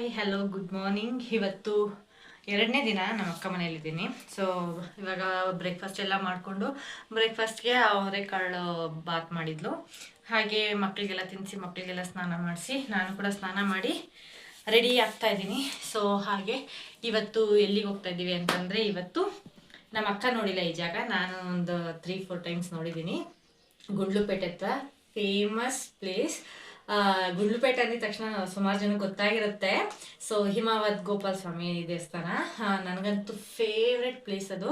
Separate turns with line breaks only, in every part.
Hi hello good morning ಇವತ್ತು ಎರಡನೇ ದಿನ ನಮ್ಮ ಅಕ್ಕ ಮನೇಲಿದ್ದೀನಿ ಸೊ ಇವಾಗ ಬ್ರೇಕ್ಫಾಸ್ಟ್ ಎಲ್ಲ ಮಾಡಿಕೊಂಡು ಬ್ರೇಕ್ಫಾಸ್ಟ್ಗೆ ಅವರೆಕಾಳು ಬಾತ್ ಮಾಡಿದ್ಲು. ಹಾಗೆ ಮಕ್ಕಳಿಗೆಲ್ಲ ತಿನ್ನಿಸಿ ಮಕ್ಕಳಿಗೆಲ್ಲ ಸ್ನಾನ ಮಾಡಿಸಿ ನಾನು ಕೂಡ ಸ್ನಾನ ಮಾಡಿ ರೆಡಿ ಆಗ್ತಾ ಇದ್ದೀನಿ. ಸೊ ಹಾಗೆ ಇವತ್ತು ಎಲ್ಲಿಗೆ ಹೋಗ್ತಾ ಇದ್ದೀವಿ ಅಂತಂದರೆ ಇವತ್ತು ನಮ್ಮ ಅಕ್ಕ ನೋಡಿಲ್ಲ ಈ ಜಾಗ. ನಾನು ಒಂದು ತ್ರೀ ಫೋರ್ ಟೈಮ್ಸ್ ನೋಡಿದ್ದೀನಿ. ಗುಂಡ್ಲುಪೇಟೆ ಹತ್ರ ಫೇಮಸ್ ಪ್ಲೇಸ್ ಗುಂಡ್ಲುಪೇಟೆ ಅಂದಿದ ತಕ್ಷಣ ಸುಮಾರು ಜನ ಗೊತ್ತಾಗಿರುತ್ತೆ. ಸೊ ಹಿಮಾವತ್ ಗೋಪಾಲ ಸ್ವಾಮಿ ದೇವಸ್ಥಾನ. ನನಗಂತೂ ಫೇವ್ರೆಟ್ ಪ್ಲೇಸ್ ಅದು.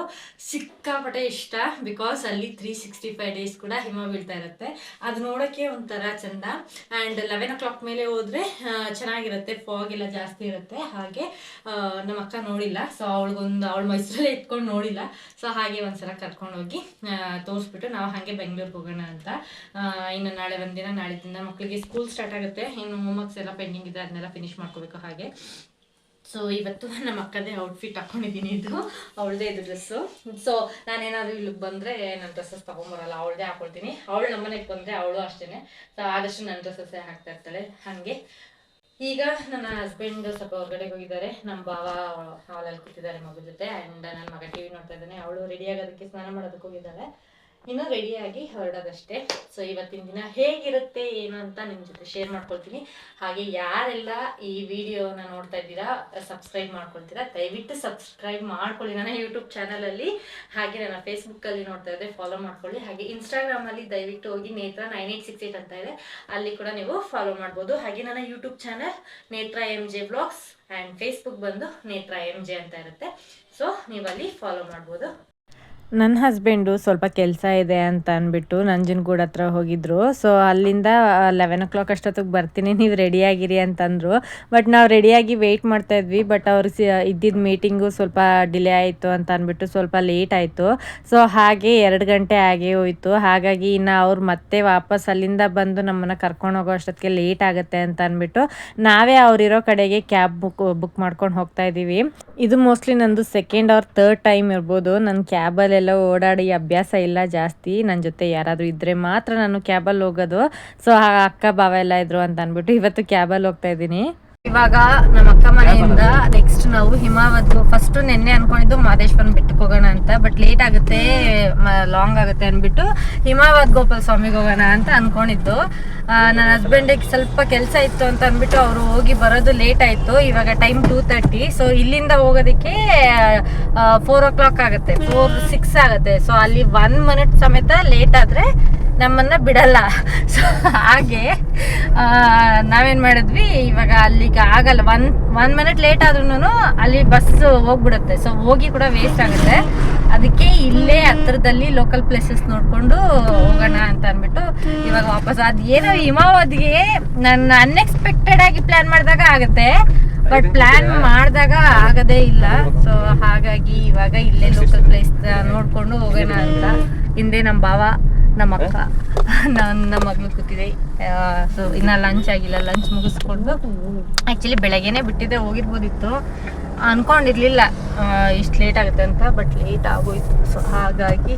ಸಿಕ್ಕಾಪಟ್ಟೆ ಇಷ್ಟ. ಬಿಕಾಸ್ ಅಲ್ಲಿ ತ್ರೀ ಸಿಕ್ಸ್ಟಿ ಫೈವ್ ಡೇಸ್ ಕೂಡ ಹಿಮ ಬೀಳ್ತಾ ಇರುತ್ತೆ. ಅದು ನೋಡೋಕ್ಕೆ ಒಂಥರ ಚಂದ. ಆ್ಯಂಡ್ ಲೆವೆನ್ ಓ ಕ್ಲಾಕ್ ಮೇಲೆ ಹೋದರೆ ಚೆನ್ನಾಗಿರುತ್ತೆ. ಫಾಗ್ ಎಲ್ಲ ಜಾಸ್ತಿ ಇರುತ್ತೆ. ಹಾಗೆ ನಮ್ಮ ಅಕ್ಕ ನೋಡಿಲ್ಲ. ಸೊ ಅವಳಿಗೊಂದು, ಅವಳು ಮೈಸೂರಲ್ಲೇ ಇಟ್ಕೊಂಡು ನೋಡಿಲ್ಲ. ಸೊ ಹಾಗೆ ಒಂದ್ಸಲ ಕರ್ಕೊಂಡೋಗಿ ತೋರಿಸ್ಬಿಟ್ಟು ನಾವು ಹಾಗೆ ಬೆಂಗಳೂರಿಗೆ ಹೋಗೋಣ ಅಂತ. ಇನ್ನು ನಾಳೆ ಒಂದಿನ, ನಾಳಿದ್ದಿಂದ ಮಕ್ಕಳಿಗೆ ಸ್ಕೂಲ್ ಸ್ಟಾರ್ಟ್ ಆಗುತ್ತೆ. ಇನ್ನು ಹೋಮ್ವರ್ಕ್ಸ್ ಎಲ್ಲ ಪೆಂಡಿಂಗ್ ಇದೆ, ಅದನ್ನೆಲ್ಲ ಫಿನಿಶ್ ಮಾಡ್ಕೋಬೇಕು ಹಾಗೆ. ಸೊ ಇವತ್ತು ನಮ್ಮ ಅಕ್ಕದೇ ಔಟ್ಫಿಟ್ ಹಾಕೊಂಡಿದ್ದೀನಿ ಇದು. ಅವಳದೇ ಇದು ಡ್ರೆಸ್ಸು ಸೊ ನಾನೇನಾದರೂ ಇಲ್ಲಿಗೆ ಬಂದರೆ ನನ್ನ ಡ್ರೆಸ್ಸಸ್ ತೊಗೊಂಬರಲ್ಲ, ಅವಳದೇ ಹಾಕೊಳ್ತೀನಿ. ಅವಳು ನಮ್ಮನೆಗೆ ಬಂದರೆ ಅವಳು ಅಷ್ಟೇ ಸೊ ಆದಷ್ಟು ನನ್ನ ಡ್ರೆಸ್ಸಸ್ಸೇ ಹಾಕ್ತಾ ಇರ್ತಾಳೆ. ಹಾಗೆ. ಈಗ ನನ್ನ ಹಸ್ಬೆಂಡ್ ಸ್ವಲ್ಪ ಹೊರಗಡೆ ಹೋಗಿದ್ದಾರೆ. ನಮ್ಮ ಭಾವ ಹಾಲಲ್ಲಿ ಕೂತಿದ್ದಾರೆ ಮಗು ಜೊತೆ ಆ್ಯಂಡ್ ನನ್ನ ಮಗ ಟಿ ವಿ ನೋಡ್ತಾ ಇದ್ದಾನೆ. ಅವಳು ರೆಡಿ ಆಗೋದಕ್ಕೆ ಸ್ನಾನ ಮಾಡೋದಕ್ಕೆ ಹೋಗಿದ್ದಾಳೆ. ಇನ್ನು ರೆಡಿಯಾಗಿ ಹೊರಡೋದಷ್ಟೇ. ಸೊ ಇವತ್ತಿನ ದಿನ ಹೇಗಿರುತ್ತೆ, ಏನು ಅಂತ ನಿಮ್ಮ ಜೊತೆ ಶೇರ್ ಮಾಡ್ಕೊಳ್ತೀನಿ. ಹಾಗೆ ಯಾರೆಲ್ಲ ಈ ವಿಡಿಯೋನ ನೋಡ್ತಾ ಇದ್ದೀರಾ ಸಬ್ಸ್ಕ್ರೈಬ್ ಮಾಡ್ಕೊಳ್ತೀರಾ, ದಯವಿಟ್ಟು ಸಬ್ಸ್ಕ್ರೈಬ್ ಮಾಡ್ಕೊಳ್ಳಿ ನನ್ನ ಯೂಟ್ಯೂಬ್ ಚಾನಲಲ್ಲಿ ಹಾಗೆ ನನ್ನ ಫೇಸ್ಬುಕ್ಕಲ್ಲಿ ನೋಡ್ತಾ ಇದ್ದರೆ ಫಾಲೋ ಮಾಡ್ಕೊಳ್ಳಿ. ಹಾಗೆ ಇನ್ಸ್ಟಾಗ್ರಾಮಲ್ಲಿ ದಯವಿಟ್ಟು ಹೋಗಿ ನೇತ್ರ ನೈನ್ ಏಯ್ಟ್ ಸಿಕ್ಸ್ ಏಯ್ಟ್ ಅಂತ ಇದೆ. ಅಲ್ಲಿ ಕೂಡ ನೀವು ಫಾಲೋ ಮಾಡ್ಬೋದು. ಹಾಗೆ ನನ್ನ YouTube channel Netra M J blogs and Facebook ಬಂದು ನೇತ್ರ ಎಂ ಜೆ ಅಂತ ಇರುತ್ತೆ. ಸೊ ನೀವಲ್ಲಿ ಫಾಲೋ ಮಾಡ್ಬೋದು.
ನನ್ನ ಹಸ್ಬೆಂಡು ಸ್ವಲ್ಪ ಕೆಲಸ ಇದೆ ಅಂತ ಅಂದ್ಬಿಟ್ಟು ನಂಜನಗೂಡು ಹತ್ರ ಹೋಗಿದ್ರು. ಸೊ ಅಲ್ಲಿಂದ ಲೆವೆನ್ ಓ ಕ್ಲಾಕ್ ಅಷ್ಟೊತ್ತಿಗೆ ಬರ್ತೀನಿ. ನೀವು ರೆಡಿಯಾಗಿರಿ ಅಂತಂದರು. ಬಟ್ ನಾವು ರೆಡಿಯಾಗಿ ವೆಯ್ಟ್ ಮಾಡ್ತಾ ಇದ್ವಿ. ಬಟ್ ಅವ್ರು ಇದ್ದಿದ್ದ ಮೀಟಿಂಗು ಸ್ವಲ್ಪ ಡಿಲೇ ಆಯಿತು ಅಂತ ಅಂದ್ಬಿಟ್ಟು ಸ್ವಲ್ಪ ಲೇಟ್ ಆಯಿತು. ಸೊ ಹಾಗೆ ಎರಡು ಗಂಟೆ ಆಗೇ ಹೋಯಿತು. ಹಾಗಾಗಿ ಇನ್ನು ಅವ್ರು ಮತ್ತೆ ವಾಪಸ್ ಅಲ್ಲಿಂದ ಬಂದು ನಮ್ಮನ್ನು ಕರ್ಕೊಂಡು ಹೋಗೋ ಅಷ್ಟೊತ್ತಿಗೆ ಲೇಟ್ ಆಗುತ್ತೆ ಅಂತ ಅಂದ್ಬಿಟ್ಟು ನಾವೇ ಅವರಿರೋ ಕಡೆಗೆ ಕ್ಯಾಬ್ ಬುಕ್ ಬುಕ್ ಮಾಡ್ಕೊಂಡು ಹೋಗ್ತಾ ಇದ್ದೀವಿ ಇದು ಮೋಸ್ಟ್ಲಿ ನಂದು ಸೆಕೆಂಡ್ ಆರ್ ಥರ್ಡ್ ಟೈಮ್ ಇರ್ಬೋದು. ನನ್ನ ಕ್ಯಾಬಲ್ಲೆಲ್ಲ ಓಡಾಡಿ ಅಭ್ಯಾಸ ಇಲ್ಲ ಜಾಸ್ತಿ. ನನ್ನ ಜೊತೆ ಯಾರಾದರೂ ಇದ್ದರೆ ಮಾತ್ರ ನಾನು ಕ್ಯಾಬಲ್ಲಿ ಹೋಗೋದು. ಸೊ ಅಕ್ಕ ಭಾವ ಎಲ್ಲ ಇದ್ದರು ಅಂತ ಅಂದ್ಬಿಟ್ಟು ಇವತ್ತು ಕ್ಯಾಬಲ್ಲಿ ಹೋಗ್ತಾ ಇದ್ದೀನಿ.
ಇವಾಗ ನಮ್ಮ ಅಕ್ಕ ಮನೆಯಿಂದ ನೆಕ್ಸ್ಟ್ ನಾವು ಹಿಮಾವತ್ ಫಸ್ಟ್ ನಿನ್ನೆ ಅನ್ಕೊಂಡಿದ್ದು ಮಾದೇಶ್ವರನ್ ಬಿಟ್ಟು ಹೋಗೋಣ ಅಂತ ಬಟ್ ಲೇಟ್ ಆಗುತ್ತೆ ಲಾಂಗ್ ಆಗುತ್ತೆ ಅನ್ಬಿಟ್ಟು ಹಿಮಾವತ್ ಗೋಪಾಲ ಸ್ವಾಮಿಗೆ ಹೋಗೋಣ ಅಂತ ಅನ್ಕೊಂಡಿದ್ದು. ನನ್ನ ಹಸ್ಬೆಂಡಿಗೆ ಸ್ವಲ್ಪ ಕೆಲಸ ಇತ್ತು ಅಂತ ಅಂದ್ಬಿಟ್ಟು ಅವರು ಹೋಗಿ ಬರೋದು ಲೇಟ್ ಆಯ್ತು. ಇವಾಗ ಟೈಮ್ ಟೂ ತರ್ಟಿ ಸೊ ಇಲ್ಲಿಂದ ಹೋಗೋದಕ್ಕೆ ಫೋರ್ ಓ ಕ್ಲಾಕ್ ಆಗುತ್ತೆ ಫೋರ್ ಸಿಕ್ಸ್ ಆಗುತ್ತೆ. ಸೊ ಅಲ್ಲಿ ಒನ್ ಮಿನಿಟ್ ಸಮೇತ ಲೇಟ್ ಆದ್ರೆ ನಮ್ಮನ್ನ ಬಿಡಲ್ಲ. ಸೊ ಹಾಗೆ ಆ, ನಾವೇನ್ ಮಾಡಿದ್ವಿ ಇವಾಗ ಅಲ್ಲಿಗೆ ಆಗಲ್ಲ. ಒನ್ ಒನ್ ಮಿನಿಟ್ ಲೇಟ್ ಆದ್ರೂ ಅಲ್ಲಿ ಬಸ್ ಹೋಗ್ಬಿಡುತ್ತೆ. ಸೊ ಹೋಗಿ ಕೂಡ ವೇಸ್ಟ್ ಆಗುತ್ತೆ. ಅದಕ್ಕೆ ಇಲ್ಲೇ ಹತ್ರದಲ್ಲಿ ಲೋಕಲ್ ಪ್ಲೇಸಸ್ ನೋಡ್ಕೊಂಡು ಹೋಗೋಣ ಅಂತ ಅಂದ್ಬಿಟ್ಟು ಇವಾಗ ವಾಪಸ್ ಅದು ಏನೋ ನನ್ನ ಅನ್ಎಕ್ಸ್ಪೆಕ್ಟೆಡ್ ಆಗಿ ಪ್ಲಾನ್ ಮಾಡಿದಾಗ ಆಗುತ್ತೆ. ಬಟ್ ಪ್ಲಾನ್ ಮಾಡಿದಾಗ ಆಗದೇ ಇಲ್ಲ. ಸೊ ಹಾಗಾಗಿ ಇವಾಗ ಇಲ್ಲೇ ಲೋಕಲ್ ಪ್ಲೇಸ್ ನೋಡ್ಕೊಂಡು ಹೋಗೋಣ ಅಂತ. ಹಿಂದೆ ನಮ್ಮ ಭಾವ. ನಮ್ಮ ಅಕ್ಕ ನನ್ನ ಮಗಳು ಕೂತಿದೆ. ಸೊ ಇನ್ನ ಲಂಚ್ ಆಗಿಲ್ಲ. ಲಂಚ್ ಮುಗಿಸ್ಕೊಂಡು ಆ್ಯಕ್ಚುಲಿ ಬೆಳಗ್ಗೆನೆ ಬಿಟ್ಟಿದ್ದೆ ಹೋಗಿರ್ಬೋದಿತ್ತು. ಅನ್ಕೊಂಡಿರ್ಲಿಲ್ಲ. ಇಷ್ಟು ಲೇಟ್ ಆಗುತ್ತೆ ಅಂತ ಬಟ್ ಲೇಟ್ ಆಗೋಯ್ತು. ಸೊ ಹಾಗಾಗಿ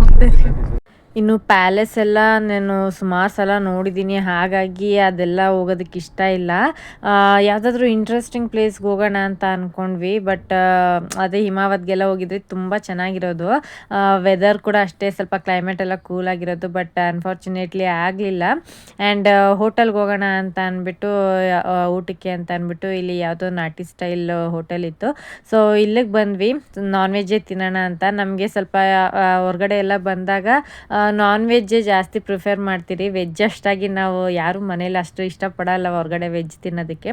ಹೋಗ್ತಾ.
ಇನ್ನು ಪ್ಯಾಲೇಸ್ ಎಲ್ಲ ನಾನು ಸುಮಾರು ಸಲ ನೋಡಿದ್ದೀನಿ ಹಾಗಾಗಿ ಅದೆಲ್ಲ ಹೋಗೋದಕ್ಕೆ ಇಷ್ಟ ಇಲ್ಲ. ಯಾವುದಾದ್ರೂ ಇಂಟ್ರೆಸ್ಟಿಂಗ್ ಪ್ಲೇಸ್ಗೆ ಹೋಗೋಣ ಅಂತ ಅಂದ್ಕೊಂಡ್ವಿ ಬಟ್ ಅದೇ ಹಿಮಾವತ್ಗೆಲ್ಲ ಹೋಗಿದ್ರೆ ತುಂಬ ಚೆನ್ನಾಗಿರೋದು. ವೆದರ್ ಕೂಡ ಅಷ್ಟೇ ಸ್ವಲ್ಪ ಕ್ಲೈಮೇಟ್ ಎಲ್ಲ ಕೂಲ್ ಆಗಿರೋದು ಬಟ್ ಅನ್ಫಾರ್ಚುನೇಟ್ಲಿ ಆಗಲಿಲ್ಲ. ಆ್ಯಂಡ್ ಹೋಟೆಲ್ಗೆ ಹೋಗೋಣ ಅಂತ ಅಂದ್ಬಿಟ್ಟು ಊಟಕ್ಕೆ ಅಂತ ಅಂದ್ಬಿಟ್ಟು ಇಲ್ಲಿ ಯಾವುದೋ ನಾಟಿ ಸ್ಟೈಲ್ ಹೋಟೆಲ್ ಇತ್ತು. ಸೊ ಇಲ್ಲಿಗೆ ಬಂದ್ವಿ ನಾನ್ ವೆಜ್ಜೇ ತಿನ್ನೋಣ ಅಂತ. ನಮಗೆ ಸ್ವಲ್ಪ ಹೊರಗಡೆ ಎಲ್ಲ ಬಂದಾಗ ನಾನ್ ವೆಜ್ಜೇ ಜಾಸ್ತಿ ಪ್ರಿಫೇರ್ ಮಾಡ್ತೀರಿ. ವೆಜ್ ಅಷ್ಟಾಗಿ ನಾವು ಯಾರು ಮನೇಲಿ ಅಷ್ಟು ಇಷ್ಟಪಡಲ್ಲ ಹೊರಗಡೆ ವೆಜ್ ತಿನ್ನೋದಕ್ಕೆ.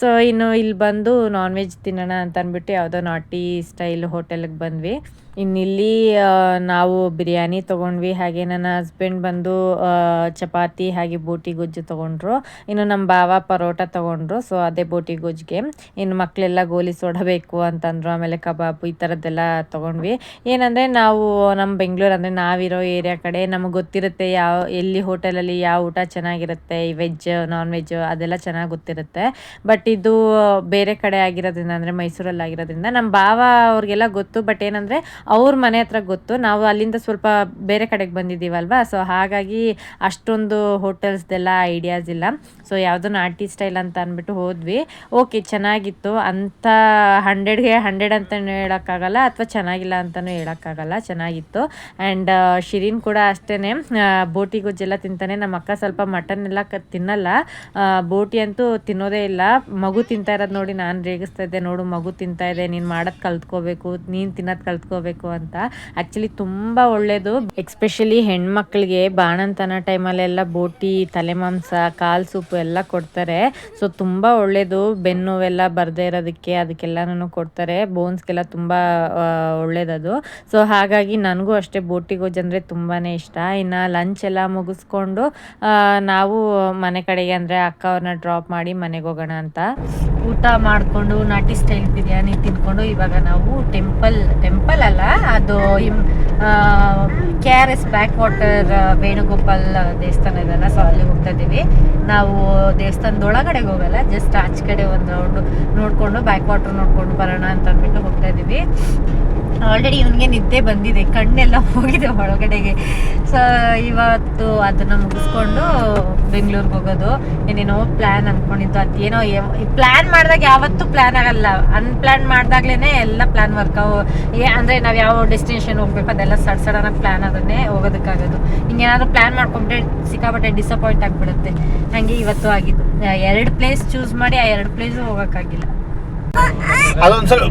ಸೊ ಇನ್ನು ಇಲ್ಲಿ ಬಂದು ನಾನ್ ವೆಜ್ ತಿನ್ನೋಣ ಅಂತ ಅಂದ್ಬಿಟ್ಟು ಯಾವುದೋ ನಾಟಿ ಸ್ಟೈಲ್ ಹೋಟೆಲ್ಗೆ ಬಂದ್ವಿ. ಇನ್ನು ಇಲ್ಲಿ ನಾವು ಬಿರಿಯಾನಿ ತೊಗೊಂಡ್ವಿ, ಹಾಗೆ ನನ್ನ ಹಸ್ಬೆಂಡ್ ಬಂದು ಚಪಾತಿ, ಹಾಗೆ ಬೋಟಿ ಗೊಜ್ಜು ತೊಗೊಂಡ್ರು. ಇನ್ನು ನಮ್ಮ ಬಾವ ಪರೋಟ ತೊಗೊಂಡ್ರು ಸೊ ಅದೇ ಬೋಟಿ ಗೊಜ್ಜಿಗೆ. ಇನ್ನು ಮಕ್ಕಳೆಲ್ಲ ಗೋಲಿ ಸೋಡಬೇಕು ಅಂತಂದ್ರು, ಆಮೇಲೆ ಕಬಾಬ್ ಈ ಥರದ್ದೆಲ್ಲ ತೊಗೊಂಡ್ವಿ. ಏನಂದರೆ ನಾವು ನಮ್ಮ ಬೆಂಗಳೂರು ಅಂದರೆ ನಾವಿರೋ ಏರಿಯಾ ಕಡೆ ನಮಗೆ ಗೊತ್ತಿರುತ್ತೆ ಯಾವ, ಎಲ್ಲಿ ಹೋಟೆಲಲ್ಲಿ ಯಾವ ಊಟ ಚೆನ್ನಾಗಿರುತ್ತೆ, ಈ ವೆಜ್ ನಾನ್ ವೆಜ್ ಅದೆಲ್ಲ ಚೆನ್ನಾಗಿ ಗೊತ್ತಿರುತ್ತೆ. ಬಟ್ ಇದು ಬೇರೆ ಕಡೆ ಆಗಿರೋದ್ರಿಂದ, ಅಂದರೆ ಮೈಸೂರಲ್ಲಿ ಆಗಿರೋದ್ರಿಂದ ನಮ್ಮ ಬಾವ ಅವ್ರಿಗೆಲ್ಲ ಗೊತ್ತು ಬಟ್ ಏನಂದರೆ
ಅವ್ರ ಮನೆ ಹತ್ರ ಗೊತ್ತು. ನಾವು ಅಲ್ಲಿಂದ ಸ್ವಲ್ಪ ಬೇರೆ ಕಡೆಗೆ ಬಂದಿದ್ದೀವಲ್ವಾ? ಸೊ ಹಾಗಾಗಿ ಅಷ್ಟೊಂದು ಹೋಟೆಲ್ಸ್ದೆಲ್ಲ ಐಡಿಯಾಸ್ ಇಲ್ಲ. ಸೊ ಯಾವುದೋ ನಾಟಿ ಸ್ಟೈಲ್ ಅಂತ ಅಂದ್ಬಿಟ್ಟು ಹೋದ್ವಿ. ಓಕೆ ಚೆನ್ನಾಗಿತ್ತು. ಅಂಥ ಹಂಡ್ರೆಡ್ಗೆ ಹಂಡ್ರೆಡ್ ಅಂತಲೂ ಹೇಳೋಕ್ಕಾಗಲ್ಲ, ಅಥವಾ ಚೆನ್ನಾಗಿಲ್ಲ ಅಂತಲೂ ಹೇಳೋಕ್ಕಾಗಲ್ಲ. ಚೆನ್ನಾಗಿತ್ತು. ಆ್ಯಂಡ್ ಶಿರೀನ್ ಕೂಡ ಅಷ್ಟೇ ಬೋಟಿ ಗೊಜ್ಜೆಲ್ಲ ತಿಂತಾನೆ. ನಮ್ಮ ಅಕ್ಕ ಸ್ವಲ್ಪ ಮಟನ್ ಎಲ್ಲ ತಿನ್ನಲ್ಲ. ಬೋಟಿ ಅಂತೂ ತಿನ್ನೋದೇ ಇಲ್ಲ. ಮಗು ತಿಂತಾ ಇರೋದು ನೋಡಿ ನಾನು ರೇಗಿಸ್ತಾ ಇದ್ದೆ. ನೋಡು, ಮಗು ತಿಂತಾ ಇದೆ. ನೀನು ಮಾಡೋದು ಕಲ್ತ್ಕೋಬೇಕು. ನೀನು ತಿನ್ನೋದು ಕಲ್ತ್ಕೋಬೇಕು. ಅಂತ. ಆ್ಯಕ್ಚುಲಿ ತುಂಬ ಒಳ್ಳೆಯದು ಎಕ್ಸ್ಪೆಷಲಿ ಹೆಣ್ಮಕ್ಳಿಗೆ ಬಾಣಂತನ ಟೈಮಲ್ಲೆಲ್ಲ ಬೋಟಿ, ತಲೆಮಾಂಸ, ಕಾಲು ಸೂಪು ಎಲ್ಲ ಕೊಡ್ತಾರೆ. ಸೊ ತುಂಬ ಒಳ್ಳೆಯದು ಬೆನ್ನುವೆಲ್ಲ ಬರದೇ ಇರೋದಕ್ಕೆ ಅದಕ್ಕೆಲ್ಲನೂ ಕೊಡ್ತಾರೆ. ಬೋನ್ಸ್ಗೆಲ್ಲ ತುಂಬ ಒಳ್ಳೇದದು. ಸೊ ಹಾಗಾಗಿ ನನಗೂ ಅಷ್ಟೇ ಬೋಟಿ ಗೊಜ್ಜು ಅಂದರೆ ತುಂಬಾ ಇಷ್ಟ. ಇನ್ನು ಲಂಚ್ ಎಲ್ಲ ಮುಗಿಸ್ಕೊಂಡು ನಾವು ಮನೆ ಕಡೆಗೆ ಅಂದರೆ ಅಕ್ಕ ಅವ್ರನ್ನ ಡ್ರಾಪ್ ಮಾಡಿ ಮನೆಗೆ ಹೋಗೋಣ ಅಂತ. ಊಟ ಮಾಡಿಕೊಂಡು ನಾಟಿ ಸ್ಟೈಲ್ ಬಿರಿಯಾನಿ ತಿನ್ಕೊಂಡು ಇವಾಗ ನಾವು ಟೆಂಪಲ್ ಟೆಂಪಲ್ ಅಲ್ಲ, ಅದು K R S backwater Venugopal ದೇವಸ್ಥಾನ ಇದೆಲ್ಲ ಸೊ ಅಲ್ಲಿ ಹೋಗ್ತಾ ಇದ್ದೀವಿ. ನಾವು ದೇವಸ್ಥಾನದ ಒಳಗಡೆಗೆ ಹೋಗಲ್ಲ ಜಸ್ಟ್ ಆಚೆ ಕಡೆ ಒಂದು ರೌಂಡ್ ನೋಡಿಕೊಂಡು ಬ್ಯಾಕ್ ವಾಟರ್ ನೋಡ್ಕೊಂಡು ಬರೋಣ ಅಂತ ಅಂದ್ಬಿಟ್ಟು ಹೋಗ್ತಾ ಇದ್ದೀವಿ. ಆಲ್ರೆಡಿ ಇವನಿಗೆ ನಿದ್ದೆ ಬಂದಿದೆ. ಕಣ್ಣೆಲ್ಲ ಹೋಗಿದೆ ಒಳಗಡೆಗೆ. ಸೊ ಇವತ್ತು ಅದನ್ನು ಮುಗಿಸ್ಕೊಂಡು ಬೆಂಗಳೂರಿಗೆ ಹೋಗೋದು. ಏನೇನೋ ಪ್ಲ್ಯಾನ್ ಅಂದ್ಕೊಂಡಿದ್ದು ಅದೇನೋ ಪ್ಲ್ಯಾನ್ ಮಾಡಿದಾಗ ಯಾವತ್ತೂ ಪ್ಲ್ಯಾನ್ ಆಗಲ್ಲ. ಅನ್ಪ್ಲ್ಯಾನ್ ಮಾಡಿದಾಗ್ಲೇ ಎಲ್ಲ ಪ್ಲ್ಯಾನ್ ವರ್ಕ್ ಏ, ಅಂದರೆ ನಾವು ಯಾವ ಡೆಸ್ಟಿನೇಷನ್ ಹೋಗ್ಬೇಕು, ಅದೆಲ್ಲ ಸಡ್ ಸಡನ್ನಾಗಿ ಪ್ಲ್ಯಾನ್ ಅದನ್ನೇ ಹೋಗೋದಕ್ಕಾಗೋದು. ಹಿಂಗೇನಾದ್ರು ಪ್ಲ್ಯಾನ್ ಮಾಡ್ಕೊಂಡ್ರೆ ಸಿಕ್ಕಾಪಟ್ಟೆ ಡಿಸಪಾಯಿಂಟ್ ಆಗಿಬಿಡುತ್ತೆ. ಹಾಗೆ ಇವತ್ತು ಆಗಿದ್ದು. ಎರಡು ಪ್ಲೇಸ್ ಚೂಸ್ ಮಾಡಿ, ಆ ಎರಡು ಪ್ಲೇಸು ಹೋಗೋಕ್ಕಾಗಿಲ್ಲ.
ಅದೊಂದ್ಸಲ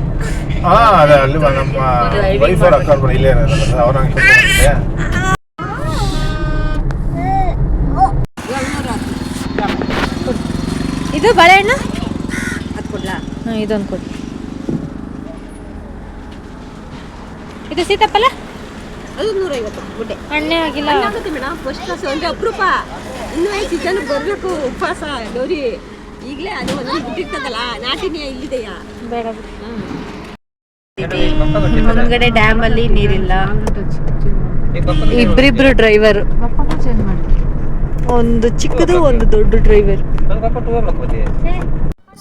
ಹಾ ಅದೇ ಅಲ್ಲಿ ನಮ್ಮ ವೈಫ್ ಅವ್ರ ಅಕ್ಕ ಇಲ್ಲೇ ಇರೋದಲ್ಲ ಅವ್ರ
ಇದು ಬಾಳೆಹಣ್ಣು ಹಾಂ ಇದೊಂದು ಕೊಡಿ. ಇದು ಸೀತಾಫಲ?
ಅದು ನೂರೈವತ್ತು ಗುಡ್ಡೆ.
ಹಣ್ಣೆ ಆಗಿಲ್ಲ.
ಆಗುತ್ತೆ ಮೇಡಮ್ ಫಸ್ಟ್ ಕ್ಲಾಸ್ ಒಂದು ಅಪರೂಪ. ಇನ್ನೂ ಸೀಸನ್ ಬರಬೇಕು ಉಪವಾಸ ಗೌರಿ. ಈಗಲೇ ಅದು ಒಂದೊಂದು ಬಿಟ್ಟಿರ್ತದಲ್ಲ ನಾಟಿನೇ ಇಲ್ಲಿದೆಯಾ
ಬೇಡ. ಮುಂದ್ಗಡೆ ಡ್ಯಾಮ್ ಅಲ್ಲಿ ನೀರಿಲ್ಲ. ಇಬ್ರಿಬ್ರು ಡ್ರೈವರ್ ಒಂದು ಚಿಕ್ಕದು ಒಂದು ದೊಡ್ಡ ಡ್ರೈವರ್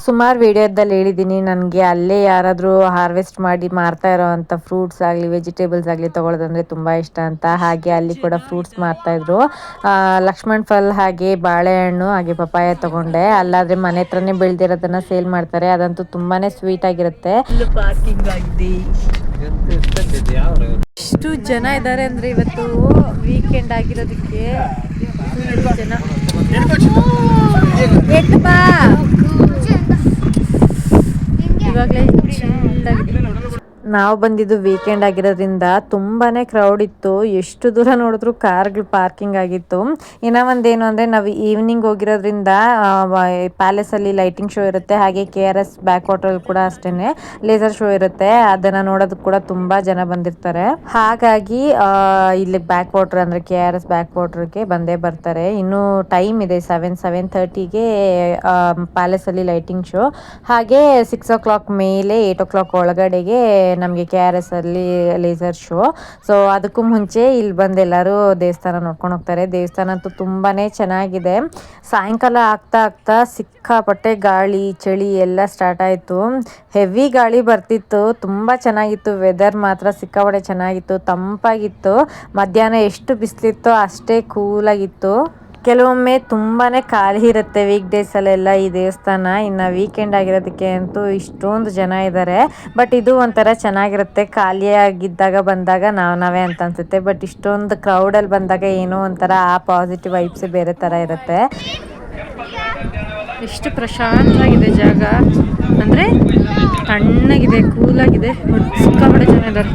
ಸುಮಾರು ವಿಡಿಯೋದಲ್ಲಿ ಹೇಳಿದ್ದೀನಿ ನನಗೆ ಅಲ್ಲೇ ಯಾರಾದರೂ ಹಾರ್ವೆಸ್ಟ್ ಮಾಡಿ ಮಾರ್ತಾ ಇರೋವಂಥ ಫ್ರೂಟ್ಸ್ ಆಗಲಿ ವೆಜಿಟೇಬಲ್ಸ್ ಆಗಲಿ ತೊಗೊಳೋದಂದ್ರೆ ತುಂಬ ಇಷ್ಟ ಅಂತ. ಹಾಗೆ ಅಲ್ಲಿ ಕೂಡ ಫ್ರೂಟ್ಸ್ ಮಾರ್ತಾಯಿದ್ರು ಲಕ್ಷ್ಮಣ್ ಫಲ್ ಹಾಗೆ ಬಾಳೆಹಣ್ಣು ಹಾಗೆ ಪಪ್ಪಾಯ ತೊಗೊಂಡೆ. ಅಲ್ಲಾದರೆ ಮನೆ ಹತ್ರನೇ ಬೆಳೆದಿರೋದನ್ನು ಸೇಲ್ ಮಾಡ್ತಾರೆ. ಅದಂತೂ ತುಂಬಾ ಸ್ವೀಟ್ ಆಗಿರುತ್ತೆ. ಎಷ್ಟು ಜನ ಇದ್ದಾರೆ ಅಂದರೆ ಇವತ್ತು ವೀಕೆಂಡ್ ಆಗಿರೋದಕ್ಕೆ. ಜನ. ಇವಾಗಲೇ ನಾವು ಬಂದಿದ್ದು ವೀಕೆಂಡ್ ಆಗಿರೋದ್ರಿಂದ ತುಂಬಾನೇ ಕ್ರೌಡ್ ಇತ್ತು. ಎಷ್ಟು ದೂರ ನೋಡಿದ್ರು ಕಾರ್ಗಳು ಪಾರ್ಕಿಂಗ್ ಆಗಿತ್ತು. ಇನ್ನ ಒಂದೇನು ಅಂದರೆ ನಾವು ಈವ್ನಿಂಗ್ ಹೋಗಿರೋದ್ರಿಂದ ಪ್ಯಾಲೇಸಲ್ಲಿ ಲೈಟಿಂಗ್ ಶೋ ಇರುತ್ತೆ. ಹಾಗೆ K R S back water ಕೂಡ ಅಷ್ಟೇನೆ. ಲೇಸರ್ ಶೋ ಇರುತ್ತೆ. ಅದನ್ನ ನೋಡೋದಕ್ಕೆ ಕೂಡ ತುಂಬಾ ಜನ ಬಂದಿರ್ತಾರೆ. ಹಾಗಾಗಿ ಇಲ್ಲಿ ಬ್ಯಾಕ್ ವಾಟರ್ ಅಂದರೆ ಕೆ ಆರ್ ಎಸ್ ಬ್ಯಾಕ್ ವಾಟರ್ಗೆ ಬಂದೇ ಬರ್ತಾರೆ. ಇನ್ನು ಟೈಮ್ ಇದೆ ಸೆವೆನ್ ಸೆವೆನ್ ತರ್ಟಿಗೆ ಪ್ಯಾಲೇಸಲ್ಲಿ ಲೈಟಿಂಗ್ ಶೋ ಹಾಗೆ ಸಿಕ್ಸ್ ಓ ಕ್ಲಾಕ್ ಮೇಲೆ ಏಯ್ಟ್ ಓ ಕ್ಲಾಕ್ ಒಳಗಡೆಗೆ ನಮಗೆ ಕೆ ಆರ್ ಎಸ್ ಅಲ್ಲಿ ಲೇಸರ್ ಶೋ ಸೊ ಅದಕ್ಕೂ ಮುಂಚೆ ಇಲ್ಲಿ ಬಂದು ಎಲ್ಲರೂ ದೇವಸ್ಥಾನ ನೋಡ್ಕೊಂಡು ಹೋಗ್ತಾರೆ. ದೇವಸ್ಥಾನ ಅಂತೂ ತುಂಬಾ ಚೆನ್ನಾಗಿದೆ. ಸಾಯಂಕಾಲ ಆಗ್ತಾ ಆಗ್ತಾ ಸಿಕ್ಕಾಪಟ್ಟೆ ಗಾಳಿ, ಚಳಿ ಎಲ್ಲ ಸ್ಟಾರ್ಟ್ ಆಯಿತು. ಹೆವಿ ಗಾಳಿ ಬರ್ತಿತ್ತು. ತುಂಬ ಚೆನ್ನಾಗಿತ್ತು. ವೆದರ್ ಮಾತ್ರ ಸಿಕ್ಕಾಪಟ್ಟೆ ಚೆನ್ನಾಗಿತ್ತು. ತಂಪಾಗಿತ್ತು. ಮಧ್ಯಾಹ್ನ ಎಷ್ಟು ಬಿಸಿಲಿತ್ತೋ ಅಷ್ಟೇ ಕೂಲಾಗಿತ್ತು ಕೆಲವೊಮ್ಮೆ ತುಂಬಾನೇ ಖಾಲಿ ಇರುತ್ತೆ ವೀಕ್ ಡೇಸಲ್ಲೆಲ್ಲ ಈ ದೇವಸ್ಥಾನ. ಇನ್ನು ವೀಕೆಂಡ್ ಆಗಿರೋದಕ್ಕೆ ಅಂತೂ ಇಷ್ಟೊಂದು ಜನ ಇದ್ದಾರೆ ಬಟ್ ಇದು ಒಂಥರ ಚೆನ್ನಾಗಿರುತ್ತೆ. ಖಾಲಿಯಾಗಿದ್ದಾಗ ಬಂದಾಗ ನಾವು, ನಾವೇ ಅಂತ ಅನ್ಸುತ್ತೆ. ಬಟ್ ಇಷ್ಟೊಂದು ಕ್ರೌಡಲ್ಲಿ ಬಂದಾಗ ಏನೋ ಒಂಥರ ಆ ಪಾಸಿಟಿವ್ ವೈಬ್ಸ್ ಬೇರೆ ಥರ ಇರುತ್ತೆ. ಎಷ್ಟು ಪ್ರಶಾಂತವಾಗಿದೆ ಜಾಗ. ಅಂದರೆ ತಣ್ಣಗಿದೆ ಕೂಲಾಗಿದೆ ಜನ ಇದ್ದಾರೆ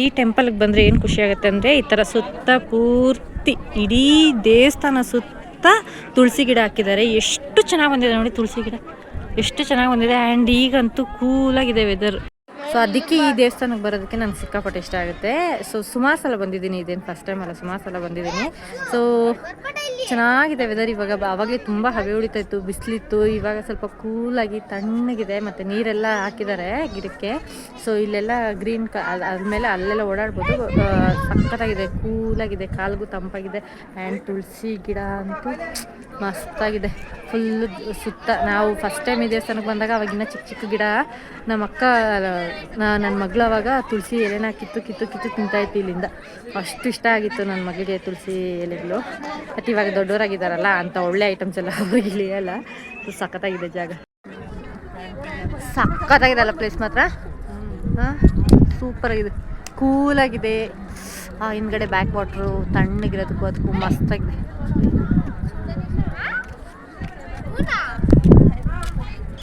ಈ ಟೆಂಪಲ್ಗೆ ಬಂದರೆ ಏನು ಖುಷಿ ಆಗುತ್ತೆ ಅಂದರೆ ಈ ಥರ ಸುತ್ತ ಪೂರ್ತಿ ಇಡೀ ದೇವಸ್ಥಾನ ಸುತ್ತ ತುಳಸಿ ಗಿಡ ಹಾಕಿದ್ದಾರೆ. ಎಷ್ಟು ಚೆನ್ನಾಗಿ ಬಂದಿದೆ ನೋಡಿ ತುಳಸಿ ಗಿಡ. ಎಷ್ಟು ಚೆನ್ನಾಗಿ ಬಂದಿದೆ. ಆ್ಯಂಡ್ ಈಗಂತೂ ಕೂಲಾಗಿದೆ ವೆದರ್ ಸೊ ಅದಕ್ಕೆ ಈ ದೇವಸ್ಥಾನಕ್ಕೆ ಬರೋದಕ್ಕೆ ನಂಗೆ ಸಿಕ್ಕಾಪಟ್ಟೆ ಇಷ್ಟ ಆಗುತ್ತೆ. ಸೊ ಸುಮಾರು ಸಲ ಬಂದಿದ್ದೀನಿ ಇದೇನು ಫಸ್ಟ್ ಟೈಮ್ ಅಲ್ಲ, ಸುಮಾರು ಸಲ ಬಂದಿದ್ದೀನಿ. ಸೊ ಚೆನ್ನಾಗಿದೆ ವೆದರ್ ಇವಾಗ. ಆವಾಗಲೇ ತುಂಬ ಹವೆ ಉಳಿತಾ ಇತ್ತು ಬಿಸಿಲಿತ್ತು. ಇವಾಗ ಸ್ವಲ್ಪ ಕೂಲಾಗಿ ತಣ್ಣಗಿದೆ, ಮತ್ತು ನೀರೆಲ್ಲ ಹಾಕಿದ್ದಾರೆ ಗಿಡಕ್ಕೆ. ಸೊ ಇಲ್ಲೆಲ್ಲ ಗ್ರೀನ್ ಕ ಆದಮೇಲೆ ಅಲ್ಲೆಲ್ಲ ಓಡಾಡ್ಬೋದು. ಸಕ್ಕತ್ತಾಗಿದೆ ಕೂಲಾಗಿದೆ ಕಾಲಿಗೂ ತಂಪಾಗಿದೆ. ಆ್ಯಂಡ್ ತುಳಸಿ ಗಿಡ ಅಂತೂ ಮಸ್ತಾಗಿದೆ. ಫುಲ್ ಸುತ್ತ ನಾವು ಫಸ್ಟ್ ಟೈಮ್ ಈ ದೇವಸ್ಥಾನಕ್ಕೆ ಬಂದಾಗ ಅವಾಗಿನ್ನ ಚಿಕ್ಕ ಚಿಕ್ಕ ಗಿಡ, ನಮ್ಮ ಅಕ್ಕ ನನ್ನ ಮಗಳು ಅವಾಗ ತುಳಸಿ ಎಲೆನ ಕಿತ್ತು ಕಿತ್ತು ಕಿತ್ತು ತಿಂತಾ ಇತ್ತು ಇಲ್ಲಿಂದ. ಅಷ್ಟು ಇಷ್ಟ ಆಗಿತ್ತು ನನ್ನ ಮಗಳಿಗೆ ತುಳಸಿ ಎಲೆಗಳು. ಬಟ್ ಇವಾಗ ದೊಡ್ಡವರಾಗಿದ್ದಾರಲ್ಲ, ಅಂತ ಒಳ್ಳೆ ಐಟಮ್ಸ್ ಎಲ್ಲ ಅವ್ರಿಗೆ ಇಳಿಯಲ್ಲ. ಸಖತ್ತಾಗಿದೆ ಜಾಗ. ಸಕ್ಕತ್ತಾಗಿದೆ ಅಲ್ಲ ಪ್ಲೇಸ್ ಮಾತ್ರ. ಸೂಪರ್ ಆಗಿದೆ. ಕೂಲಾಗಿದೆ ಹಿಂದ್ಗಡೆ ಬ್ಯಾಕ್ ವಾಟ್ರು ತಣ್ಣಗಿರೋದಕ್ಕೂ ಅದಕ್ಕೂ ಮಸ್ತಾಗಿದೆ.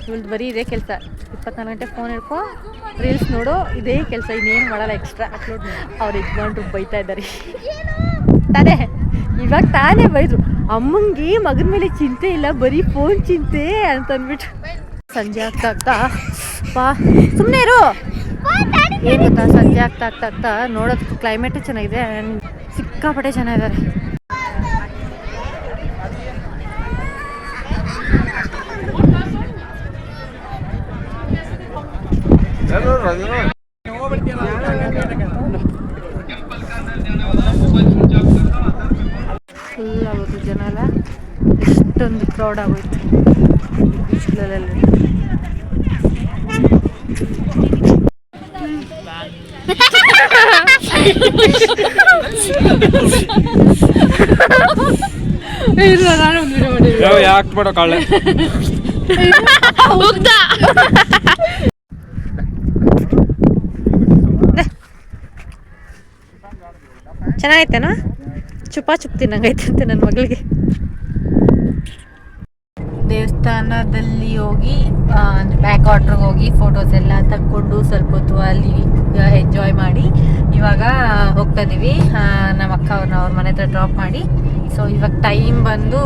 ಇವಳ್ದು ಬರೀ ಇದೇ ಕೆಲಸ. ಇಪ್ಪತ್ನಾಲ್ಕು ಗಂಟೆ ಫೋನ್ ಹಿಡ್ಕೊ ರೀಲ್ಸ್ ನೋಡು, ಇದೇ ಕೆಲಸ, ಇನ್ನೇನು ಮಾಡಲ್ಲ ಎಕ್ಸ್ಟ್ರಾ ಅಪ್ಲೋಡ್ ಅವ್ರು ಇಟ್ಕೊಂಡು ಬೈತಾ ಇದ್ದಾರೆ. ತಾನೇ, ಇವಾಗ ತಾನೇ ಬೈದ್ರು. ಅಮ್ಮಂಗೆ ಮಗನ ಮೇಲೆ ಚಿಂತೆ ಇಲ್ಲ, ಬರೀ ಫೋನ್ ಚಿಂತೆ ಅಂತ ಅಂದ್ಬಿಟ್ಟು. ಸಂಜೆ ಆಗ್ತಾ ಆಗ್ತಾ ಪಾ ಸುಮ್ಮನೆ ಇರು. ಏನು ಗೊತ್ತಾ, ಸಂಜೆ ಆಗ್ತಾ ಆಗ್ತಾ ಆಗ್ತಾ ನೋಡೋದಕ್ಕೆ ಕ್ಲೈಮೇಟು ಚೆನ್ನಾಗಿದೆ. ಆ್ಯಂಡ್ ಸಿಕ್ಕಾಪಟ್ಟೆ ಚೆನ್ನಾಗಿದ್ದಾರೆ ಫುಲ್ ಆಗೋದು ಜನ ಎಲ್ಲ ಎಷ್ಟೊಂದು ಕ್ರೌಡ್ ಆಗೋಯ್ತು. ಬೀಚ್ಗಳಲ್ಲೆಲ್ಲ.
ಯಾಕೆ ಮಾಡೋ ಕಾಳೆ
ಚೆನ್ನಾಗೈತೇನಾ? ಚುಪ್ಪ ಚುಪ್ ತಿನ್ನಂಗೈತಂತೆ ನನ್ನ ಮಗಳಿಗೆ. ದೇವಸ್ಥಾನದಲ್ಲಿ ಹೋಗಿ ಬ್ಯಾಕ್ ವಾಟ್ರಿಗೆ ಹೋಗಿ ಫೋಟೋಸ್ ಎಲ್ಲ ತಕ್ಕೊಂಡು ಸ್ವಲ್ಪ ಹೊತ್ತು ಅಲ್ಲಿ ಎಂಜಾಯ್ ಮಾಡಿ ಇವಾಗ ಹೋಗ್ತಾ ಇದ್ದೀವಿ ನಮ್ಮ ಅಕ್ಕ ಅವ್ರನ್ನ ಅವ್ರ ಮನೆ ಹತ್ರ ಡ್ರಾಪ್ ಮಾಡಿ. ಸೊ ಇವಾಗ ಟೈಮ್ ಬಂದು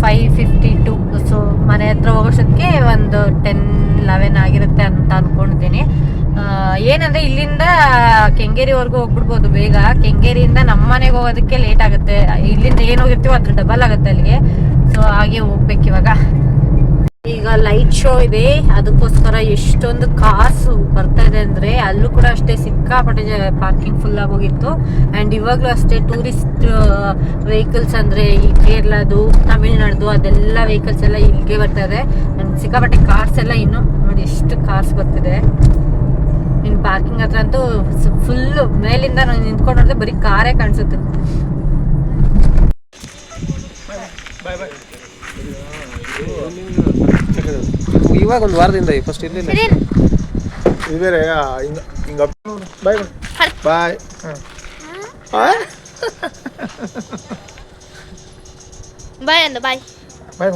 ಫೈವ್ ಫಿಫ್ಟಿ ಟು ಸೊ ಮನೆ ಹತ್ರ ಹೋಗೋಷ್ಟಕ್ಕೆ ಒಂದು ಟೆನ್ ಲೆವೆನ್ ಆಗಿರುತ್ತೆ ಅಂತ ಅನ್ಕೊಂಡಿದ್ದೀನಿ. ಆ, ಏನಂದ್ರೆ ಇಲ್ಲಿಂದ ಕೆಂಗೇರಿವರೆಗೂ ಹೋಗ್ಬಿಡ್ಬೋದು ಬೇಗ. ಕೆಂಗೇರಿಯಿಂದ ನಮ್ಮ ಮನೆಗೆ ಹೋಗೋದಕ್ಕೆ ಲೇಟ್ ಆಗುತ್ತೆ. ಇಲ್ಲಿಂದ ಏನು ಹೋಗಿರ್ತೀವೋ ಅದ್ರ ಡಬಲ್ ಆಗುತ್ತೆ ಅಲ್ಲಿಗೆ. ಸೊ ಹಾಗೆ ಹೋಗ್ಬೇಕು ಇವಾಗ. ಈಗ ಲೈಟ್ ಶೋ ಇದೆ. ಅದಕ್ಕೋಸ್ಕರ ಎಷ್ಟೊಂದು ಕಾಸು ಬರ್ತಾ ಇದೆ ಅಂದ್ರೆ ಅಲ್ಲೂ ಕೂಡ ಅಷ್ಟೇ ಸಿಕ್ಕಾಪಟ್ಟೆ ಪಾರ್ಕಿಂಗ್ ಫುಲ್ ಆಗೋಗಿತ್ತು ಅಂಡ್ ಇವಾಗ್ಲೂ ಅಷ್ಟೇ ಟೂರಿಸ್ಟ್ ವೆಹಿಕಲ್ಸ್ ಅಂದ್ರೆ ಈ ಕೇರಳದು, ತಮಿಳ್ನಾಡ್ದು ಅದೆಲ್ಲ ವೆಹಿಕಲ್ಸ್ ಎಲ್ಲ ಇಲ್ಲಿಗೆ ಬರ್ತಾ ಇದೆ. ಅಂಡ್ ಸಿಕ್ಕಾಪಟ್ಟೆ ಕಾರ್ಸ್ ಎಲ್ಲ ಇನ್ನು ನೋಡಿ, ಎಷ್ಟು ಕಾರ್ಸ್ ಬರ್ತಿದೆ. ಇನ್ ಪಾರ್ಕಿಂಗ್ ಹತ್ರ ಅಂತೂ ಫುಲ್ಲು ಮೇಲಿಂದ ನಾನು ನಿಂತ್ಕೊಂಡು ನೋಡಿದ್ರೆ ಬರೀ ಕಾರೇ ಕಾಣಿಸುತ್ತೆ.
ಇವಾಗ ಒಂದು ವಾರದಿಂದ ಫಸ್ಟ್ ಇಲ್ಲಿ
ಇದು ಬೇರೆ ಹಿಂಗ ಬಾಯ್ ಬಾಯ್ ಬಾಯ್ ಬಾಯ್
ಬಾಯ್ ಅಂದ ಬಾಯ್
ಬಾಯ್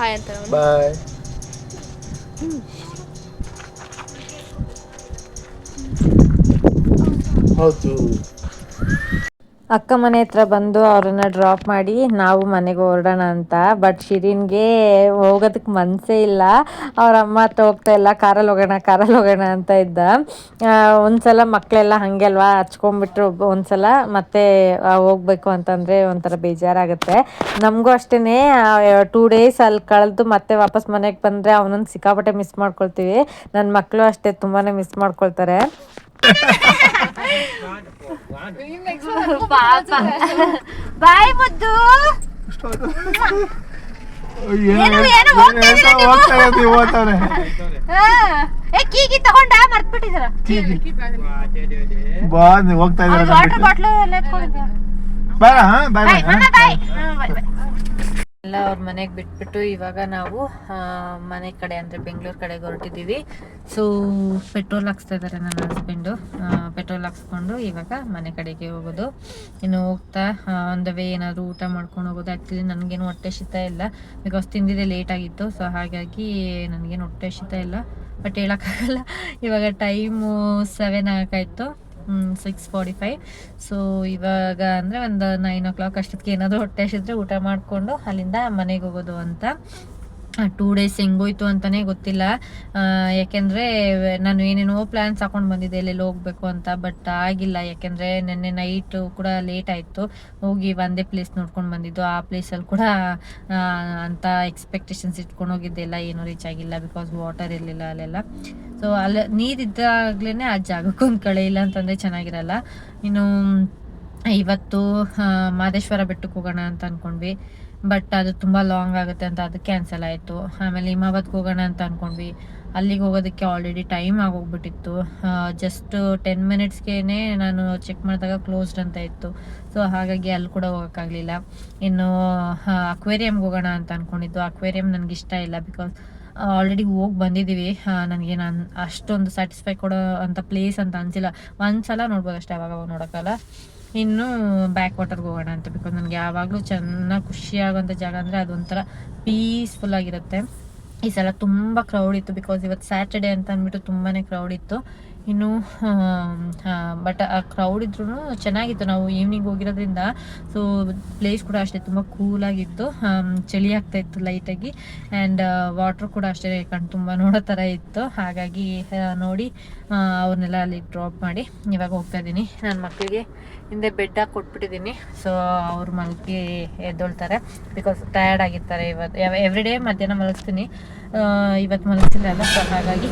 ಹಾಯ್ ಅಂತ
ಬಾಯ್ ಹೌದು.
ಅಕ್ಕ ಮನೆ ಹತ್ರ ಬಂದು ಅವ್ರನ್ನ ಡ್ರಾಪ್ ಮಾಡಿ ನಾವು ಮನೆಗೆ ಹೊರಡೋಣ ಅಂತ. ಬಟ್ ಶಿರೀನ್ಗೆ ಹೋಗೋದಕ್ಕೆ ಮನಸ್ಸೇ ಇಲ್ಲ. ಅವ್ರ ಅಮ್ಮ ಹತ್ರ ಹೋಗ್ತಾ ಇಲ್ಲ. ಕಾರಲ್ಲಿ ಹೋಗೋಣ ಕಾರಲ್ಲಿ ಹೋಗೋಣ ಅಂತ ಇದ್ದ. ಒಂದ್ಸಲ ಮಕ್ಕಳೆಲ್ಲ ಹಾಗೆ ಅಲ್ವಾ? ಹಚ್ಕೊಂಡ್ಬಿಟ್ರು ಒಂದ್ಸಲ. ಮತ್ತೆ ಹೋಗ್ಬೇಕು ಅಂತಂದರೆ ಒಂಥರ ಬೇಜಾರಾಗುತ್ತೆ. ನಮಗೂ ಅಷ್ಟೇ ಟೂ ಡೇಸ್ ಅಲ್ಲಿ ಕಳೆದು ಮತ್ತೆ ವಾಪಸ್ ಮನೆಗೆ ಬಂದರೆ ಅವನನ್ನು ಸಿಕ್ಕಾಪಟ್ಟೆ ಮಿಸ್ ಮಾಡ್ಕೊಳ್ತೀವಿ. ನನ್ನ ಮಕ್ಕಳು ಅಷ್ಟೇ ತುಂಬಾ ಮಿಸ್ ಮಾಡ್ಕೊಳ್ತಾರೆ. ಬಾಯ್ ಮುದ್ದು.
ಓದ್ತಾವ್ರೆ
ಏ ಕೀಗಿ ತಗೊಂಡ ಮರ್ತ್ಬಿಟ್ಟಿದಾರ
ಬಾ ನೀವು ಹೋಗ್ತಾ
ವಾಟರ್
ಇದ್ದಾರೆ
ಬಾಟ್ಲು ಎಲ್ಲ ಎತ್ಕೊಂಡಿದ್ದೆ
ಬಾಯ್. ಹಾ ಬಾಯ್ ಬಾಯ್.
ಎಲ್ಲ ಅವ್ರ ಮನೆಗೆ ಬಿಟ್ಬಿಟ್ಟು ಇವಾಗ ನಾವು ಮನೆ ಕಡೆ ಅಂದರೆ ಬೆಂಗಳೂರು ಕಡೆಗೆ ಹೊರಟಿದ್ದೀವಿ. ಸೊ ಪೆಟ್ರೋಲ್ ಹಾಕ್ಸ್ತಾ ಇದ್ದಾರೆ ನನ್ನ ಹಸ್ಬೆಂಡು ಪೆಟ್ರೋಲ್ ಹಾಕ್ಸ್ಕೊಂಡು ಇವಾಗ ಮನೆ ಕಡೆಗೆ ಹೋಗೋದು. ಇನ್ನು ಹೋಗ್ತಾ ಆನ್ ದ ವೇ ಏನಾದರೂ ಊಟ ಮಾಡ್ಕೊಂಡು ಹೋಗೋದು. ಆ್ಯಕ್ಚುಲಿ ನನಗೇನು ಹೊಟ್ಟೆ ಶೀತ ಇಲ್ಲ. ಬಿಕಾಸ್ ತಿಂದಿದೆ ಲೇಟ್ ಆಗಿತ್ತು. ಸೊ ಹಾಗಾಗಿ ನನಗೇನು ಹೊಟ್ಟೆ ಶೀತ ಇಲ್ಲ. ಬಟ್ ಹೇಳೋಕ್ಕಾಗಲ್ಲ. ಇವಾಗ ಟೈಮು ಸೆವೆನ್ ಆಗಾಯ್ತು ಸಿಕ್ಸ್ ಫಾರ್ಟಿ ಫೈವ್ ಸೊ ಇವಾಗ ಅಂದರೆ ಒಂದು ನೈನ್ ಓ ಕ್ಲಾಕ್ ಅಷ್ಟೊತ್ತಿಗೆ ಏನಾದರೂ ಹೊಟ್ಟೆ ಹಸಿದ್ರೆ ಊಟ ಮಾಡಿಕೊಂಡು ಅಲ್ಲಿಂದ ಮನೆಗೆ ಹೋಗೋದು ಅಂತ. ಟೂ ಡೇಸ್ ಹೆಂಗೋಯ್ತು ಅಂತಲೇ ಗೊತ್ತಿಲ್ಲ. ಯಾಕೆಂದರೆ ನಾನು ಏನೇನೋ ಪ್ಲ್ಯಾನ್ಸ್ ಹಾಕೊಂಡು ಬಂದಿದ್ದೆ, ಎಲ್ಲೆಲ್ಲಿ ಹೋಗಬೇಕು ಅಂತ ಬಟ್ ಆಗಿಲ್ಲ. ಯಾಕೆಂದರೆ ನಿನ್ನೆ ನೈಟು ಕೂಡ ಲೇಟ್ ಆಯಿತು. ಹೋಗಿ ಒಂದೇ ಪ್ಲೇಸ್ ನೋಡ್ಕೊಂಡು ಬಂದಿದ್ದು. ಆ ಪ್ಲೇಸಲ್ಲಿ ಕೂಡ ಅಂತ ಎಕ್ಸ್ಪೆಕ್ಟೇಷನ್ಸ್ ಇಟ್ಕೊಂಡು ಹೋಗಿದ್ದೆಲ್ಲ ಏನೂ ರೀಚ್ ಆಗಿಲ್ಲ ಬಿಕಾಸ್ ವಾಟರ್ ಇರಲಿಲ್ಲ ಅಲ್ಲೆಲ್ಲ. ಸೊ ಅಲ್ಲಿ ನೀರಿದ್ದಾಗಲೇ ಆ ಜಾಗಕ್ಕೊಂದು ಕಳೆ ಇಲ್ಲ ಅಂತಂದರೆ ಚೆನ್ನಾಗಿರಲ್ಲ. ಇನ್ನು ಇವತ್ತು ಮಾದೇಶ್ವರ ಬೆಟ್ಟಕ್ಕೆ ಹೋಗೋಣ ಅಂತ ಅಂದ್ಕೊಂಡ್ವಿ ಬಟ್ ಅದು ತುಂಬ ಲಾಂಗ್ ಆಗುತ್ತೆ ಅಂತ ಅದು ಕ್ಯಾನ್ಸಲ್ ಆಯಿತು. ಆಮೇಲೆ ಹಿಮಾವತ್ಗೆ ಹೋಗೋಣ ಅಂತ ಅಂದ್ಕೊಂಡ್ವಿ ಅಲ್ಲಿಗೆ ಹೋಗೋದಕ್ಕೆ ಆಲ್ರೆಡಿ ಟೈಮ್ ಆಗೋಗ್ಬಿಟ್ಟಿತ್ತು. ಜಸ್ಟ್ ಟೆನ್ ಮಿನಿಟ್ಸ್ಗೆ ನಾನು ಚೆಕ್ ಮಾಡಿದಾಗ ಕ್ಲೋಸ್ಡ್ ಅಂತ ಇತ್ತು. ಸೊ ಹಾಗಾಗಿ ಅಲ್ಲಿ ಕೂಡ ಹೋಗೋಕ್ಕಾಗಲಿಲ್ಲ. ಇನ್ನು ಅಕ್ವೇರಿಯಮ್ಗೆ ಹೋಗೋಣ ಅಂತ ಅಂದ್ಕೊಂಡಿದ್ದು ಅಕ್ವೇರಿಯಂ ನನಗೆ ಇಷ್ಟ ಇಲ್ಲ ಬಿಕಾಸ್ ಆಲ್ರೆಡಿ ಹೋಗಿ ಬಂದಿದ್ದೀವಿ ನನಗೆ ನಾನು ಅಷ್ಟೊಂದು ಸ್ಯಾಟಿಸ್ಫೈ ಕೊಡೋ ಅಂಥ ಪ್ಲೇಸ್ ಅಂತ ಅನಿಸಿಲ್ಲ. ಒಂದು ಸಲ ನೋಡ್ಬೋದು ಅಷ್ಟೇ ಅವಾಗ ನೋಡೋಕ್ಕಲ್ಲ. ಇನ್ನು ಬ್ಯಾಕ್ ವಾಟರ್ಗೆ ಹೋಗೋಣ ಅಂತ ಬಿಕಾಸ್ ನನಗೆ ಯಾವಾಗಲೂ ಚೆನ್ನಾಗಿ ಖುಷಿಯಾಗುವಂಥ ಜಾಗ ಅಂದರೆ ಅದೊಂಥರ ಪೀಸ್ಫುಲ್ ಆಗಿರುತ್ತೆ. ಈ ಸಲ ತುಂಬ ಕ್ರೌಡ್ ಇತ್ತು ಬಿಕಾಸ್ ಇವತ್ತು ಸ್ಯಾಟರ್ಡೆ ಅಂತ ಅಂದ್ಬಿಟ್ಟು ತುಂಬಾ ಕ್ರೌಡ್ ಇತ್ತು. ಇನ್ನು ಬಟ್ ಆ ಕ್ರೌಡ್ ಇದ್ರೂ ಚೆನ್ನಾಗಿತ್ತು. ನಾವು ಈವ್ನಿಂಗ್ ಹೋಗಿರೋದ್ರಿಂದ ಸೊ ಪ್ಲೇಸ್ ಕೂಡ ಅಷ್ಟೇ ತುಂಬ ಕೂಲಾಗಿತ್ತು ಚಳಿ ಆಗ್ತಾ ಇತ್ತು ಲೈಟಾಗಿ ಆ್ಯಂಡ್ ವಾಟ್ರ್ ಕೂಡ ಅಷ್ಟೇ ಕಣ್ ತುಂಬ ನೋಡೋ ಥರ ಇತ್ತು. ಹಾಗಾಗಿ ನೋಡಿ ಅವ್ರನ್ನೆಲ್ಲ ಅಲ್ಲಿ ಡ್ರಾಪ್ ಮಾಡಿ ಇವಾಗ ಹೋಗ್ತಾ ಇದ್ದೀನಿ. ನನ್ನ ಮಕ್ಕಳಿಗೆ ಹಿಂದೆ ಬೆಡ್ ಹಾಕಿ ಕೊಟ್ಬಿಟ್ಟಿದ್ದೀನಿ. ಸೊ ಅವ್ರು ಮಲಗಿ ಎದ್ದೊಳ್ತಾರೆ. ಬಿಕಾಸ್ ಟಯರ್ಡ್ ಆಗಿರ್ತಾರೆ ಇವತ್ತು ಎವ್ರಿ ಡೇ ಮಧ್ಯಾಹ್ನ ಮಲಗಿಸ್ತೀನಿ ಇವತ್ತು ಮಲಗಿಸಿಲ್ಲ ಅಲ್ಲ ಸೊ ಹಾಗಾಗಿ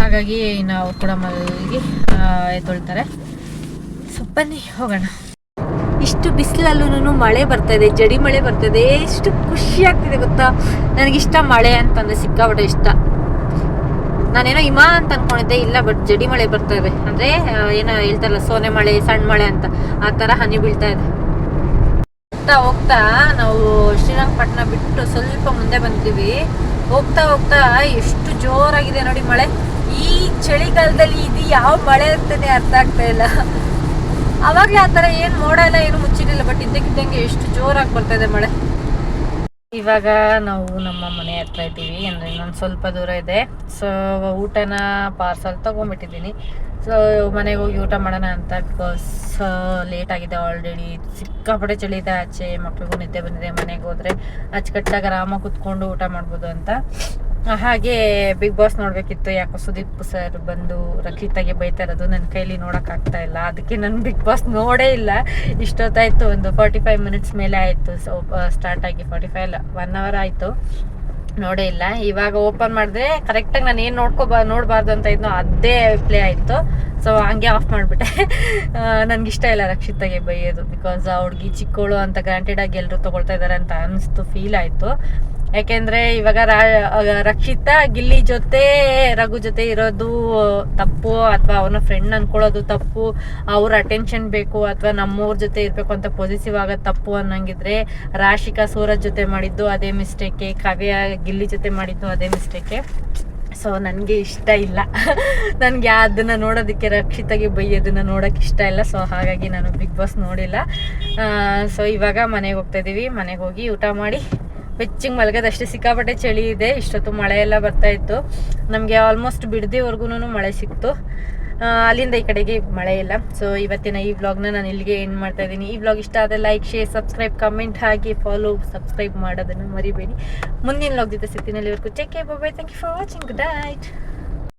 ಹಾಗಾಗಿ ನಾವು ಕೂಡ ಮಲಗಿ ಎದ್ದೊಳ್ತಾರೆ. ಸೊ ಬನ್ನಿ, ಹೋಗೋಣ.
ಇಷ್ಟು ಬಿಸಿಲಲ್ಲೂ ಮಳೆ ಬರ್ತಾ ಇದೆ ಜಡಿ ಮಳೆ ಬರ್ತಾ ಇದೆ. ಎಷ್ಟು ಖುಷಿ ಆಗ್ತಿದೆ ಗೊತ್ತಾ? ನನಗಿಷ್ಟ ಮಳೆ ಅಂತಂದ್ರೆ ಸಿಕ್ಕಾಪಟ್ಟೆ ಇಷ್ಟ. ನಾನೇನೋ ಹಿಮ ಅಂತ ಅನ್ಕೊಂಡಿದ್ದೆ, ಇಲ್ಲ ಬಟ್ ಜಡಿ ಮಳೆ ಬರ್ತಾ ಇದೆ. ಅಂದ್ರೆ ಏನೋ ಹೇಳ್ತಾರಲ್ಲ, ಸೋನೆ ಮಳೆ, ಸಣ್ಣ ಮಳೆ ಅಂತ. ಆ ತರ ಹನಿ ಬೀಳ್ತಾ ಇದೆ. ಹೋಗ್ತಾ ಹೋಗ್ತಾ ನಾವು ಶ್ರೀರಂಗಪಟ್ಟಣ ಬಿಟ್ಟು ಸ್ವಲ್ಪ ಮುಂದೆ ಬಂದಿವಿ. ಹೋಗ್ತಾ ಹೋಗ್ತಾ ಎಷ್ಟು ಜೋರಾಗಿದೆ ನೋಡಿ ಮಳೆ. ಈ ಚಳಿಗಾಲದಲ್ಲಿ ಇದು ಯಾವ ಮಳೆ ಇರ್ತದೆ ಅರ್ಥ ಆಗ್ತಾ ಇಲ್ಲ. ಅವಾಗ್ಲೇ ಆ ತರ ಏನು ಮೋಡ ಎಲ್ಲ ಏನು ಮುಚ್ಚಿರಲಿಲ್ಲ ಬಟ್ ಇದ್ದಕ್ಕಿದ್ದಂಗೆ ಎಷ್ಟು ಜೋರಾಗಿ ಬರ್ತಾ ಇದೆ ಮಳೆ.
ಇವಾಗ ನಾವು ನಮ್ಮ ಮನೆ ಹತ್ರ ಇದ್ದೀವಿ. ಅಂದರೆ ಇನ್ನೊಂದು ಸ್ವಲ್ಪ ದೂರ ಇದೆ. ಸೊ ಊಟನ ಪಾರ್ಸಲ್ ತೊಗೊಂಬಿಟ್ಟಿದ್ದೀನಿ ಸೊ ಮನೆಗೆ ಹೋಗಿ ಊಟ ಮಾಡೋಣ ಅಂತ ಬಿಕಾಸ್ ಲೇಟ್ ಆಗಿದೆ ಆಲ್ರೆಡಿ ಸಿಕ್ಕಾಪಟ್ಟೆ ಚಳಿ ಇದೆ ಆಚೆ. ಮಕ್ಳಿಗೂ ನಿದ್ದೆ ಬಂದಿದೆ. ಮನೆಗೆ ಹೋದರೆ ಅಚ್ಚುಕಟ್ಟಾಗಿ ಆರಾಮಾಗಿ ಕುತ್ಕೊಂಡು ಊಟ ಮಾಡ್ಬೋದು ಅಂತ. ಹಾಗೆ ಬಿಗ್ ಬಾಸ್ ನೋಡಬೇಕಿತ್ತು. ಯಾಕೋ ಸುದೀಪ್ ಸರ್ ಬಂದು ರಕ್ಷಿತಾಗೆ ಬೈತಾ ಇರೋದು. ನನ್ನ ಕೈಲಿ ನೋಡೋಕ್ಕಾಗ್ತಾ ಇಲ್ಲ. ಅದಕ್ಕೆ ನಾನು ಬಿಗ್ ಬಾಸ್ ನೋಡೇ ಇಲ್ಲ. ಇಷ್ಟೊತ್ತಾಯ್ತು. ಒಂದು ಫಾರ್ಟಿ ಫೈವ್ ಮಿನಿಟ್ಸ್ ಮೇಲೆ ಆಯಿತು. ಸೊ ಸ್ಟಾರ್ಟ್ ಆಗಿ ಫಾರ್ಟಿ ಫೈವ್ ಅಲ್ಲ ಒನ್ ಅವರ್ ಆಯಿತು. ನೋಡೇ ಇಲ್ಲ. ಇವಾಗ ಓಪನ್ ಮಾಡಿದ್ರೆ ಕರೆಕ್ಟಾಗಿ ನಾನು ಏನು ನೋಡ್ಕೋಬಾ ನೋಡಬಾರ್ದು ಅಂತ ಇದ್ನೋ ಅದೇ ಪ್ಲೇ ಆಯಿತು. ಸೊ ಹಂಗೆ ಆಫ್ ಮಾಡಿಬಿಟ್ಟೆ. ನನಗೆ ಇಷ್ಟ ಇಲ್ಲ ರಕ್ಷಿತಾಗೆ ಬೈಯೋದು. ಬಿಕಾಸ್ ಆ ಹುಡುಗಿ ಚಿಕ್ಕೋಳು ಅಂತ ಗ್ರಾಂಟೆಡ್ ಆಗಿ ಎಲ್ಲರೂ ತೊಗೊಳ್ತಾ ಇದ್ದಾರೆ ಅಂತ ಅನಿಸ್ತು ಫೀಲ್ ಆಯಿತು. ಯಾಕೆಂದ್ರೆ ಇವಾಗ ರಕ್ಷಿತಾ ಗಿಲ್ಲಿ ಜೊತೆ, ರಘು ಜೊತೆ ಇರೋದು ತಪ್ಪು, ಅಥವಾ ಅವನ ಫ್ರೆಂಡ್ ಅನ್ಕೊಳ್ಳೋದು ತಪ್ಪು, ಅವ್ರ ಅಟೆನ್ಷನ್ ಬೇಕು, ಅಥವಾ ನಮ್ಮವ್ರ ಜೊತೆ ಇರಬೇಕು ಅಂತ ಪೊಸಿಸಿವ್ ಆಗೋದು ತಪ್ಪು ಅನ್ನಂಗಿದ್ರೆ ರಾಶಿಕಾ ಸೂರಜ್ ಜೊತೆ ಮಾಡಿದ್ದು ಅದೇ ಮಿಸ್ಟೇಕೆ ಕಾವ್ಯ ಗಿಲ್ಲಿ ಜೊತೆ ಮಾಡಿದ್ದು ಅದೇ ಮಿಸ್ಟೇಕೆ ಸೊ ನನಗೆ ಇಷ್ಟ ಇಲ್ಲ. ನನಗೆ ಅದನ್ನು ನೋಡೋದಕ್ಕೆ ರಕ್ಷಿತಾಗೆ ಬೈಯೋದನ್ನು ನೋಡೋಕೆ ಇಷ್ಟ ಇಲ್ಲ. ಸೊ ಹಾಗಾಗಿ ನಾನು ಬಿಗ್ ಬಾಸ್ ನೋಡಿಲ್ಲ. ಸೊ ಇವಾಗ ಮನೆಗೆ ಹೋಗ್ತಾ ಇದ್ದೀವಿ ಮನೆಗೆ ಹೋಗಿ ಊಟ ಮಾಡಿ ಬೆಚ್ಚಗೆ ಮಲಗದಷ್ಟೇ ಸಿಕ್ಕಾಪಟ್ಟೆ ಚಳಿ ಇದೆ, ಇಷ್ಟೊತ್ತು ಮಳೆ ಎಲ್ಲ ಬರ್ತಾ ಇತ್ತು. ನಮಗೆ ಆಲ್ಮೋಸ್ಟ್ ಬಿಡದಿವರೆಗೂ ಮಳೆ ಸಿಕ್ತು. ಅಲ್ಲಿಂದ ಈ ಕಡೆಗೆ ಮಳೆ ಇಲ್ಲ. ಸೊ ಇವತ್ತಿನ ಈ ವ್ಲಾಗ್ನ ನಾನು ಇಲ್ಲಿಗೆ ಎಂಡ್ ಮಾಡ್ತಾ ಇದ್ದೀನಿ. ಈ ವ್ಲಾಗ್ ಇಷ್ಟ ಆದರೆ ಲೈಕ್ ಶೇರ್ ಸಬ್ಸ್ಕ್ರೈಬ್ ಕಮೆಂಟ್ ಹಾಕಿ ಫಾಲೋ ಸಬ್ಸ್ಕ್ರೈಬ್ ಮಾಡೋದನ್ನು ಮರಿಬೇಡಿ. ಮುಂದಿನ ವ್ಲಾಗ್ ಜೊತೆ ಸಿಗ್ತೀನಿ ಅಲ್ಲಿವರೆಗೂ. Take care bye thank you for watching good night